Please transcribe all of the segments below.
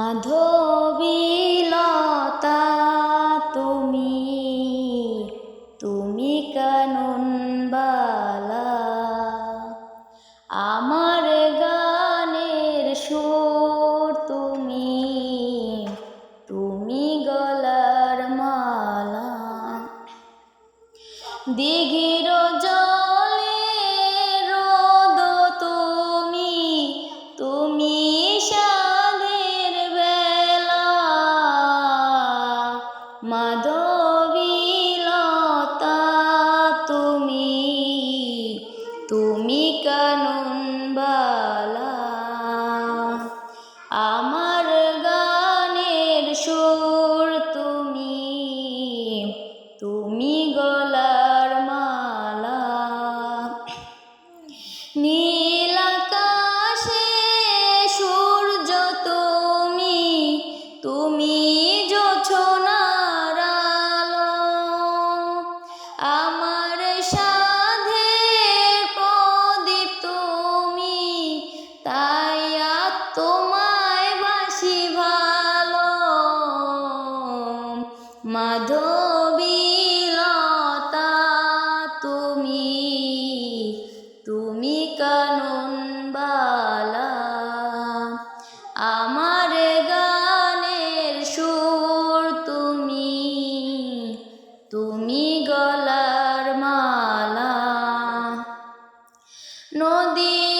মাধবীলতা তুমি তুমি কানুন বালা আমার গানের সুর তুমি তুমি গলার মালা। দিঘির মাধবীলতা তুমি তুমি কানুন বালা আমার গানের সুর তুমি তুমি গলার মাধবীলতা তুমি তুমি কানুন বালা আমার গানের সুর তুমি তুমি গলার মালা। নদীর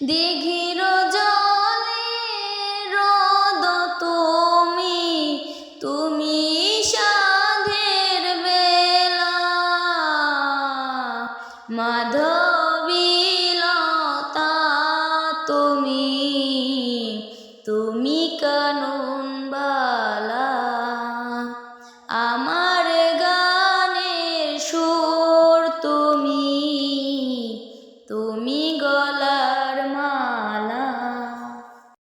দিঘির জলে রদ তুমি তুমি সাধের বেলা। মাধবীলতা তুমি তুমি কানুন